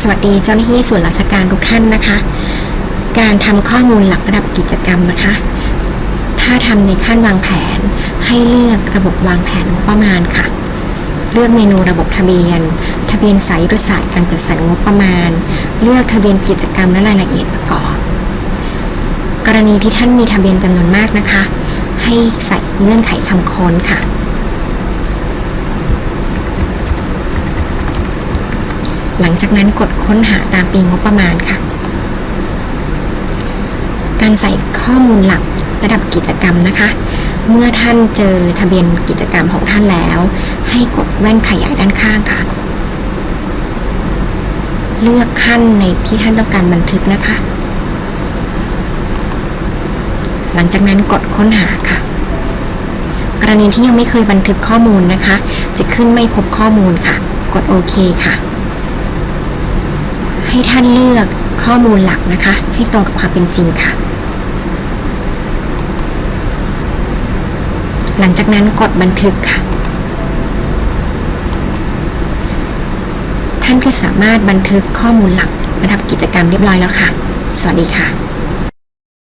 สวัสดีเจ้าหน้าที่ส่วนราชการทุกท่านนะคะ การทำข้อมูลหลักระดับกิจกรรมนะคะ ถ้าทำในขั้นวางแผน ให้เลือกระบบวางแผนงบประมาณค่ะ เลือกเมนูระบบทะเบียน ทะเบียนสายยุทธศาสตร์การจัดสรรงบประมาณ เลือกทะเบียนกิจกรรมและรายละเอียดประกอบ กรณีที่ท่านมีทะเบียนจำนวนมากนะคะ ให้ใส่เงื่อนไขคำค้นค่ะ หลังจากนั้นกดค้นหาตามปีงบประมาณค่ะ การใส่ข้อมูลหลักระดับกิจกรรมนะคะ เมื่อท่านเจอทะเบียนกิจกรรมของท่านแล้ว ให้กดแว่นขยายด้านข้างค่ะ เลือกขั้นในที่ท่านต้องการบันทึกนะคะ หลังจากนั้นกดค้นหาค่ะ กรณีที่ยังไม่เคยบันทึกข้อมูลนะคะ จะขึ้นไม่พบข้อมูลค่ะ กดโอเคค่ะ ให้ท่านเลือกข้อมูลหลักนะคะ ให้ตรงกับความเป็นจริงค่ะ หลังจากนั้นกดบันทึกค่ะ ท่านก็สามารถบันทึกข้อมูลหลักระดับกิจกรรมเรียบร้อยแล้วค่ะ สวัสดีค่ะ